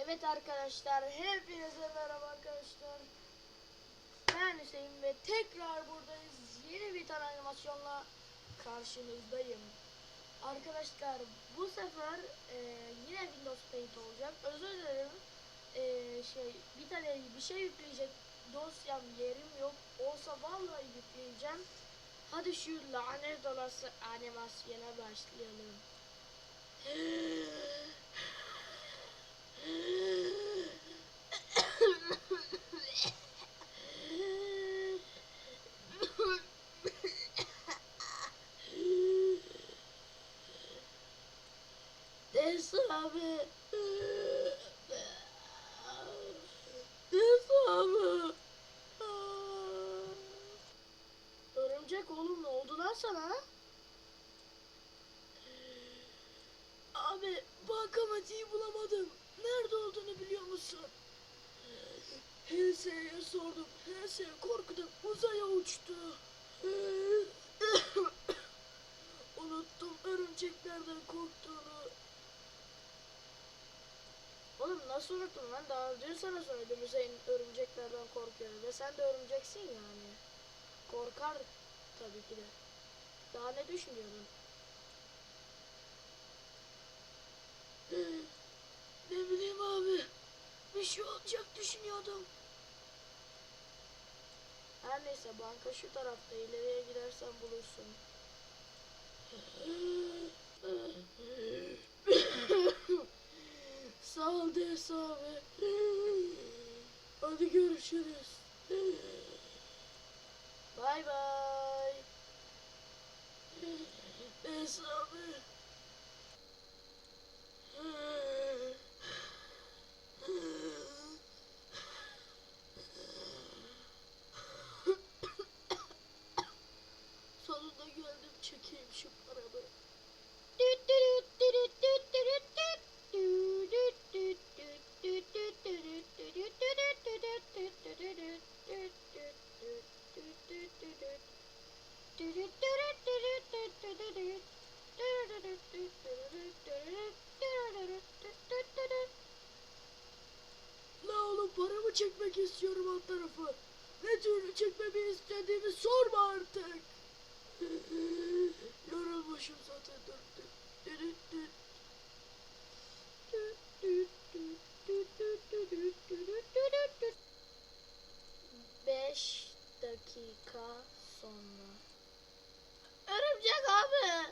Evet arkadaşlar, hepinize merhaba arkadaşlar. Ben Hüseyin ve tekrar buradayız. Yeni bir tane animasyonla karşınızdayım. Arkadaşlar bu sefer e, yine Windows Paint olacak. Özür dilerim. E, şey bir tane bir şey yükleyecek dosyam yerim yok. Olsa vallahi yükleyeceğim. Hadi şu lanet olası animasyona başlayalım. abi. Des abi. Örümcek oğlum ne oldu lan sana? Abi bankamatiği bulamadım. Nerede olduğunu biliyor musun? Hense'ye sordum. Hense korkudan uzaya uçtu. Unuttum örümceklerden korktuğunu. Oğlum nasıl unuttun lan? Daha dün sana söyledim Hüseyin örümceklerden korkuyor. Ve sen de örümceksin yani. Korkar tabii ki de. Daha ne düşünüyordun? ne bileyim abi. Bir şey olacak düşünüyordum. Her neyse banka şu tarafta ileriye gidersen bulursun. Sağ ol Des abi. Hadi görüşürüz. Bay bay. Des abi. Sonunda geldim çekeyim şu paramı. La oğlum paramı çekmek istiyorum alt tarafı. Ne türlü çekmemi istediğimi sorma artık. Yorulmuşum zaten. Dur, dur, dur, dur. Beş dakika sonra. Örümcek abi.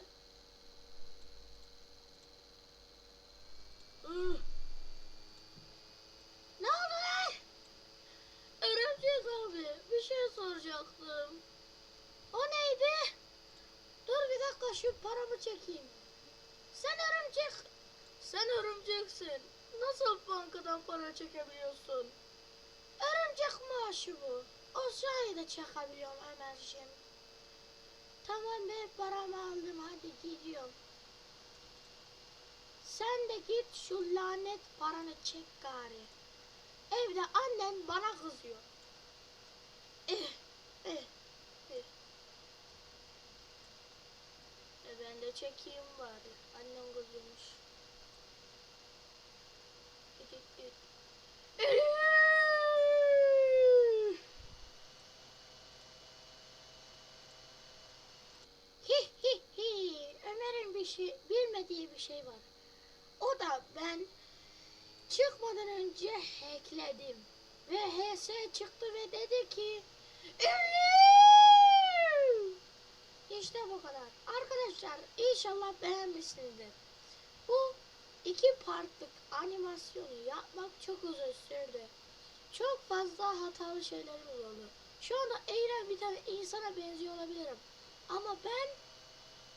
Ih. Ne oldu lan? Örümcek abi bir şey soracaktım. O neydi? Dur bir dakika şu paramı çekeyim. Sen örümcek. Sen örümceksin. Nasıl bankadan para çekebiliyorsun? Örümcek maaşı bu. O sayede çekebiliyorum Ömerciğim. Tamam ben paramı aldım hadi gidiyorum. Sen de git şu lanet paranı çek gari. Evde annen bana kızıyor. Eh. E ben de çekeyim bari. Annem kızıyormuş. Ömer'in bir şey bilmediği bir şey var. O da ben çıkmadan önce hackledim. Ve HS çıktı ve dedi ki İşte bu kadar. Arkadaşlar inşallah beğenmişsinizdir. Bu iki partlık animasyonu yapmak çok uzun sürdü. Çok fazla hatalı şeylerim oldu. Şu anda eğlen bir tane insana benziyor olabilirim. Ama ben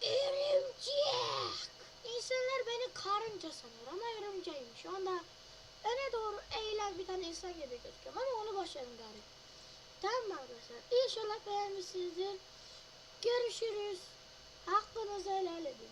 örümcek. İnsanlar beni karınca sanıyor ama örümceğim. Şu anda öne doğru eğilen bir tane insan gibi gözüküyorum ama onu başarın gari. Tamam arkadaşlar? İnşallah beğenmişsinizdir. Görüşürüz. Hakkınızı helal edin.